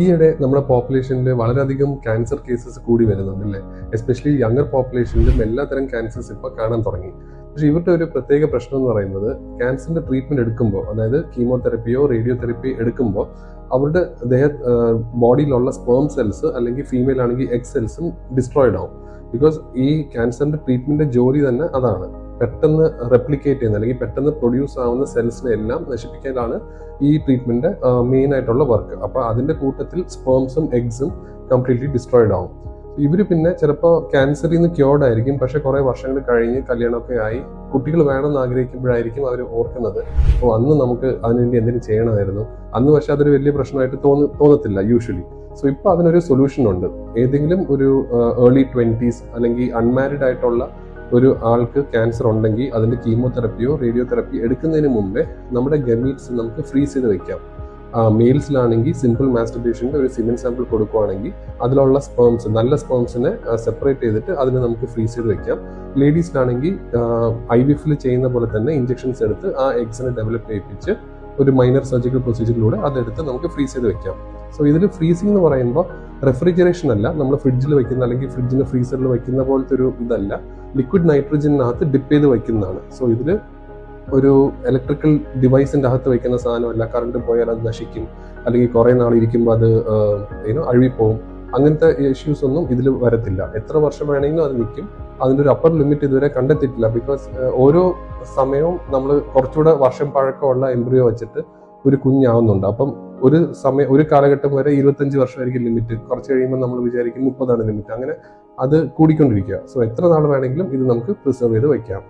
ഈയിടെ നമ്മുടെ പോപ്പുലേഷനിൽ വളരെയധികം ക്യാൻസർ കേസസ് കൂടി വരുന്നുണ്ട് അല്ലേ എസ്പെഷ്യലി യങ്ങർ പോപ്പുലേഷനിലും എല്ലാത്തരം ക്യാൻസേഴ്സ് ഇപ്പോൾ കാണാൻ തുടങ്ങി. പക്ഷേ ഇവരുടെ ഒരു പ്രത്യേക പ്രശ്നം എന്ന് പറയുന്നത് ക്യാൻസറിന്റെ ട്രീറ്റ്മെന്റ് എടുക്കുമ്പോൾ അതായത് കീമോതെറപ്പിയോ റേഡിയോ തെറപ്പി എടുക്കുമ്പോൾ അവരുടെ ദേഹ ബോഡിയിലുള്ള സ്പേം സെൽസ് അല്ലെങ്കിൽ ഫീമെയിൽ ആണെങ്കിൽ എക്സ് സെൽസും ഡിസ്ട്രോയിഡ് ആവും. ബിക്കോസ് ഈ ക്യാൻസറിന്റെ ട്രീറ്റ്മെന്റിന്റെ ജോലി തന്നെ അതാണ്. പെട്ടെന്ന് റെപ്ലിക്കേറ്റ് ചെയ്യുന്ന അല്ലെങ്കിൽ പെട്ടെന്ന് പ്രൊഡ്യൂസ് ആവുന്ന സെൽസിനെ എല്ലാം നശിപ്പിക്കാനാണ് ഈ ട്രീറ്റ്മെന്റ് മെയിൻ ആയിട്ടുള്ള വർക്ക് അപ്പൊ അതിന്റെ കൂട്ടത്തിൽ സ്പേംസും എഗ്സും കംപ്ലീറ്റ്ലി ഡിസ്ട്രോയിഡ് ആവും. ഇവർ പിന്നെ ചിലപ്പോൾ ക്യാൻസറിൽ നിന്ന് ക്യോർഡ് ആയിരിക്കും. പക്ഷെ കുറെ വർഷങ്ങൾ കഴിഞ്ഞ് കല്യാണമൊക്കെ ആയി കുട്ടികൾ വേണമെന്ന് ആഗ്രഹിക്കുമ്പോഴായിരിക്കും അവർ ഓർക്കുന്നത് അപ്പോൾ അന്ന് നമുക്ക് അതിനുവേണ്ടി എന്തെങ്കിലും ചെയ്യണമായിരുന്നു. അന്ന് പക്ഷെ അതൊരു വലിയ പ്രശ്നമായിട്ട് തോന്നി തോന്നത്തില്ല യൂഷ്വലി സോ ഇപ്പൊ അതിനൊരു സൊല്യൂഷൻ ഉണ്ട്. ഏതെങ്കിലും ഒരു ഏർലി ട്വന്റീസ് അല്ലെങ്കിൽ അൺമാരിഡ് ആയിട്ടുള്ള ഒരു ആൾക്ക് ക്യാൻസർ ഉണ്ടെങ്കിൽ അതിന്റെ കീമോതെറപ്പിയോ റേഡിയോ തെറപ്പിയോ എടുക്കുന്നതിന് മുമ്പേ നമ്മുടെ ഗമീറ്റ്സ് നമുക്ക് ഫ്രീസ് ചെയ്ത് വെക്കാം. മെയിൽസിലാണെങ്കിൽ സിമ്പിൾ മാസ്റ്റർബേഷന്റെ ഒരു സിമിൻ സാമ്പിൾ കൊടുക്കുവാണെങ്കിൽ അതിലുള്ള സ്പേംസ് നല്ല സ്പേംസിനെ സെപ്പറേറ്റ് ചെയ്തിട്ട് അതിനെ നമുക്ക് ഫ്രീസ് ചെയ്ത് വെക്കാം. ലേഡീസിലാണെങ്കിൽ ഐ വി എഫിൽ ചെയ്യുന്ന പോലെ തന്നെ ഇഞ്ചെക്ഷൻസ് എടുത്ത് ആ എഗ്സിനെ ഡെവലപ്പ് ചെയ്യിപ്പിച്ച് ഒരു മൈനർ സർജിക്കൽ പ്രൊസീജിയറിലൂടെ അതെടുത്ത് നമുക്ക് ഫ്രീസ് ചെയ്ത് വെക്കാം. സോ ഇതിൽ ഫ്രീസിംഗ് എന്ന് പറയുമ്പോൾ റെഫ്രിജറേഷൻ അല്ല നമ്മൾ ഫ്രിഡ്ജിൽ വെക്കുന്ന അല്ലെങ്കിൽ ഫ്രിഡ്ജിന് ഫ്രീസറിൽ വെക്കുന്ന പോലത്തെ ഒരു ഇതല്ല. ലിക്വിഡ് നൈട്രജനകത്ത് ഡിപ്പ് ചെയ്ത് വെക്കുന്നതാണ്. സോ ഇതിൽ ഒരു ഇലക്ട്രിക്കൽ ഡിവൈസിന്റെ അകത്ത് വെക്കുന്ന സാധനമല്ല. കറണ്ട് പോയാൽ അത് നശിക്കും. അല്ലെങ്കിൽ കുറേ നാൾ ഇരിക്കുമ്പോൾ അത് ഏനോ അഴുകിപ്പോവും. അങ്ങനത്തെ ഇഷ്യൂസ് ഒന്നും ഇതിൽ വരത്തില്ല. എത്ര വർഷം വേണമെങ്കിലും അത് നിൽക്കും. അതിന്റെ ഒരു അപ്പർ ലിമിറ്റ് ഇതുവരെ കണ്ടെത്തിയിട്ടില്ല. ബിക്കോസ് ഓരോ സമയവും നമ്മൾ കുറച്ചുകൂടെ വർഷം പഴക്കമുള്ള എംബ്രിയോ വെച്ചിട്ട് ഒരു കുഞ്ഞാവുന്നുണ്ട്. അപ്പം ഒരു സമയം ഒരു കാലഘട്ടം വരെ ഇരുപത്തഞ്ച് വർഷമായിരിക്കും ലിമിറ്റ് കുറച്ച് കഴിയുമ്പോൾ നമ്മൾ വിചാരിക്കും മുപ്പതാണ് ലിമിറ്റ് അങ്ങനെ അത് കൂടിക്കൊണ്ടിരിക്കുക. സോ എത്ര നാൾ വേണമെങ്കിലും ഇത് നമുക്ക് പ്രിസർവ് ചെയ്ത് വെക്കാം